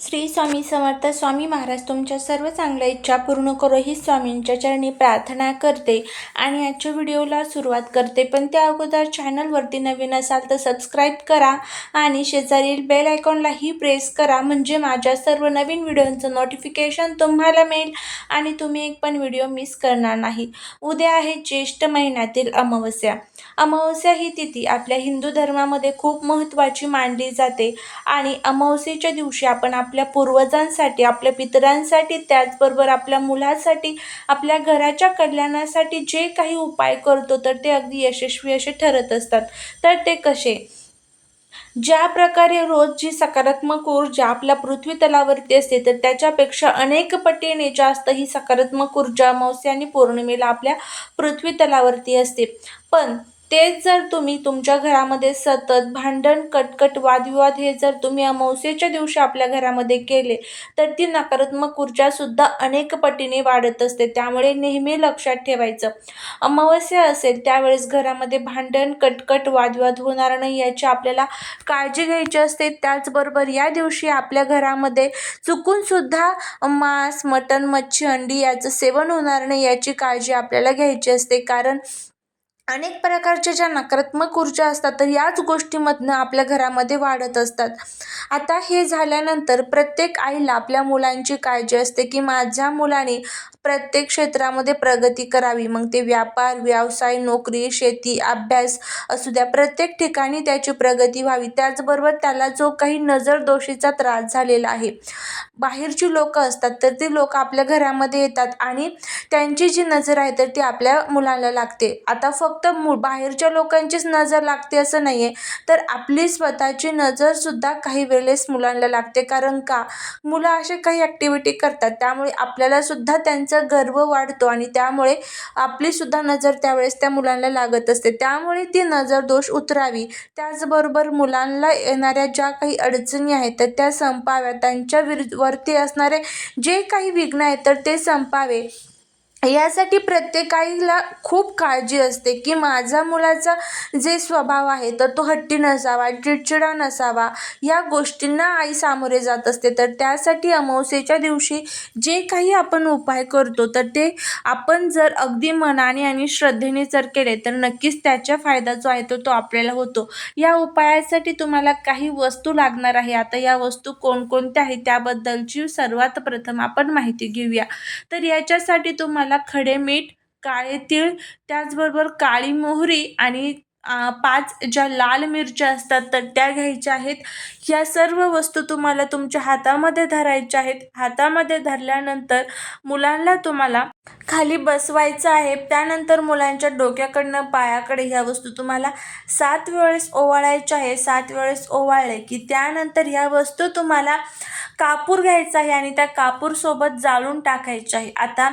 श्री स्वामी समर्थ स्वामी महाराज तुमच्या सर्व चांगल्या इच्छा पूर्ण करो ही स्वामींच्या चरणी प्रार्थना करते आणि आजच्या व्हिडिओला सुरुवात करते. पण त्या अगोदर चॅनलवरती नवीन असाल तर सबस्क्राईब करा आणि शेजारील बेल आयकॉनलाही प्रेस करा. म्हणजे माझ्या सर्व नवीन व्हिडिओंचं नोटिफिकेशन तुम्हाला मिळेल आणि तुम्ही एक पण व्हिडिओ मिस करणार नाही. उद्या आहे ज्येष्ठ महिन्यातील अमावस्या. अमावस्या ही तिथी आपल्या हिंदू धर्मामध्ये खूप महत्त्वाची मानली जाते आणि अमावस्येच्या दिवशी आपण आपल्या पूर्वजांसाठी आपल्या पितरांसाठी त्याचबरोबर आपल्या मुलासाठी आपल्या घराच्या कल्याणासाठी जे काही उपाय करतो तर ते अगदी यशस्वी असे ठरत असतात. तर ते कसे? ज्या प्रकारे रोज जी सकारात्मक ऊर्जा आपल्या पृथ्वी तलावरती असते तर त्याच्यापेक्षा अनेक पटीने जास्त ही सकारात्मक ऊर्जा अमावस्या आणि पौर्णिमेला आपल्या पृथ्वी तलावरती असते. पण तेच जर तुम्ही तुमच्या घरामध्ये सतत भांडण कटकट वादविवाद हे जर तुम्ही अमावस्येच्या दिवशी आपल्या घरामध्ये केले तर ती नकारात्मक ऊर्जासुद्धा अनेक पटीने वाढत असते. त्यामुळे नेहमी लक्षात ठेवायचं अमावस्या असेल त्यावेळेस घरामध्ये भांडण कटकट वादविवाद होणार नाही याची आपल्याला काळजी घ्यायची असते. त्याचबरोबर या दिवशी आपल्या घरामध्ये चुकूनसुद्धा मांस मटण मच्छी अंडी याचं सेवन होणार नाही याची काळजी आपल्याला घ्यायची असते. कारण अनेक प्रकारच्या ज्या नकारात्मक ऊर्जा असतात तर याच गोष्टीमधनं आपल्या घरामध्ये वाढत असतात. आता हे झाल्यानंतर प्रत्येक आईला आपल्या मुलांची काळजी असते की माझ्या मुलाने प्रत्येक क्षेत्रामध्ये प्रगती करावी. मग ते व्यापार व्यवसाय नोकरी शेती अभ्यास असू द्या प्रत्येक ठिकाणी त्याची प्रगती व्हावी. त्याचबरोबर त्याला जो काही नजर दोषीचा त्रास झालेला आहे बाहेरची लोकं असतात तर ती लोक आपल्या घरामध्ये येतात आणि त्यांची जी नजर आहे तर ती आपल्या मुलाला लागते. आता फक्त फक्त मु बाहेरच्या लोकांचीच नजर लागते असं नाही आहे तर आपली स्वतःची नजरसुद्धा काही वेळेस मुलांना लागते. कारण का? मुलं असे काही ॲक्टिव्हिटी करतात. त्यामुळे आपल्यालासुद्धा त्यांचं गर्व वाढतो आणि त्यामुळे आपलीसुद्धा नजर त्यावेळेस त्या मुलांना लागत असते. त्यामुळे ती नजर दोष उतरावी. त्याचबरोबर मुलांना येणाऱ्या ज्या काही अडचणी आहेत तर त्या संपाव्या. त्यांच्या विरुद्ध वरती असणारे जे काही विघ्न आहेत तर ते संपावे. यासाठी प्रत्येकाईला खूप काळजी असते की माझा मुलाचा जे स्वभाव आहे तर तो हट्टी नसावा चिडचिडा नसावा या गोष्टींना आई सामोरे जात असते. तर त्यासाठी अमावस्येच्या दिवशी जे काही आपण उपाय करतो तर ते आपण जर अगदी मनाने आणि श्रद्धेने जर केले तर नक्कीच त्याचा फायदा जो आहे तो तो आपल्याला होतो. या उपायासाठी तुम्हाला काही वस्तू लागणार आहे. आता या वस्तू कोणकोणत्या आहेत त्याबद्दलची सर्वात प्रथम आपण माहिती घेऊया. तर याच्यासाठी तुम्हाला मला खडे मीठ काळे तीळ त्याचबरोबर काळी मोहरी आणि पाच ज्या लाल मिरच्या असतात तर त्या घ्यायच्या आहेत. ह्या सर्व वस्तू तुम्हाला तुमच्या हातामध्ये धरायच्या आहेत. हातामध्ये धरल्यानंतर मुलांना तुम्हाला खाली बसवायचं आहे. त्यानंतर मुलांच्या डोक्याकडनं पायाकडे ह्या वस्तू तुम्हाला सात वेळेस ओवाळायच्या आहे सात वेळेस ओवाळले की त्यानंतर ह्या वस्तू तुम्हाला कापूर घ्यायचा आहे आणि त्या कापूरसोबत जाळून टाकायच्या आहे आता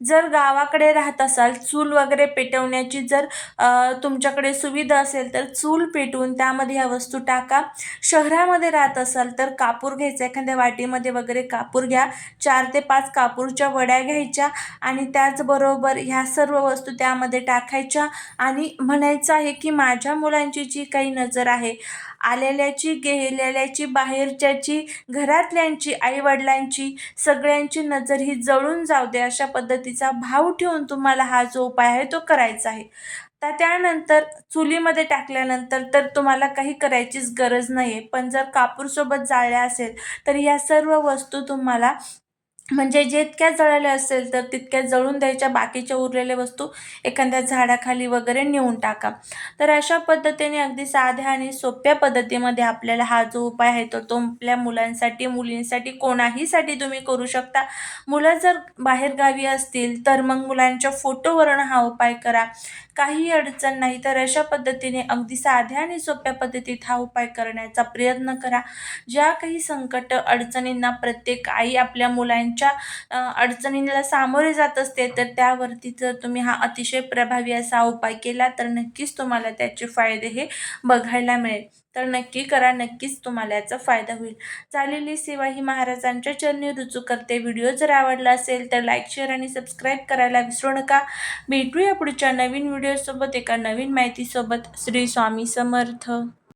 जर गावाकडे राहत असाल चूल वगैरे पेटवण्याची जर तुमच्याकडे सुविधा असेल तर चूल पेटवून त्यामध्ये ह्या वस्तू टाका. शहरामध्ये राहत असाल तर कापूर घ्यायचा एखाद्या वाटीमध्ये वगैरे कापूर घ्या. चार ते पाच कापूरच्या वड्या घ्यायच्या आणि त्याचबरोबर ह्या सर्व वस्तू त्यामध्ये टाकायच्या आणि म्हणायचं आहे की माझ्या मुलांची जी काही नजर आहे आलेल्याची गेलेल्याची बाहेरच्याची घरातल्यांची आईवडिलांची सगळ्यांची नजर ही जळून जाऊ दे अशा पद्धतीचा भाव ठेवून तुम्हाला हा जो उपाय आहे तो करायचा आहे. तर त्यानंतर चुलीमध्ये टाकल्यानंतर तर तुम्हाला काही करायचीच गरज नाही आहे पण जर कापूरसोबत जाळल्या असेल तर या सर्व वस्तू तुम्हाला म्हणजे जितक्या जळाल्या असेल तर तितक्या जळून द्यायच्या बाकीच्या उरलेल्या वस्तू एखाद्या झाडाखाली वगैरे नेऊन टाका. तर अशा पद्धतीने अगदी साध्या आणि सोप्या पद्धतीमध्ये आपल्याला हा जो उपाय आहे तो तो आपल्या मुलांसाठी मुलींसाठी कोणाहीसाठी तुम्ही करू शकता. मुलं जर बाहेरगावी असतील तर मग मुलांच्या फोटोवरून हा उपाय करा. काही अडचण नाही तर अशा पद्धतीने अगदी साध्या आणि सोप्या पद्धतीत हा उपाय करण्याचा प्रयत्न करा. ज्या काही संकट अडचणींना प्रत्येक आई आपल्या मुलां त्यांच्या अडचणींना सामोरे जात असते तर त्यावरती जर तुम्ही हा अतिशय प्रभावी असा उपाय केला तर नक्कीच तुम्हाला त्याचे फायदे हे बघायला मिळेल. तर नक्की करा नक्कीच तुम्हाला याचा फायदा होईल. चालेली सेवा ही महाराजांच्या चरणी रुजू करते. व्हिडिओ जर आवडला असेल तर लाईक शेअर आणि सबस्क्राईब करायला विसरू नका. भेटूया पुढच्या नवीन व्हिडिओसोबत एका नवीन माहितीसोबत. श्री स्वामी समर्थ.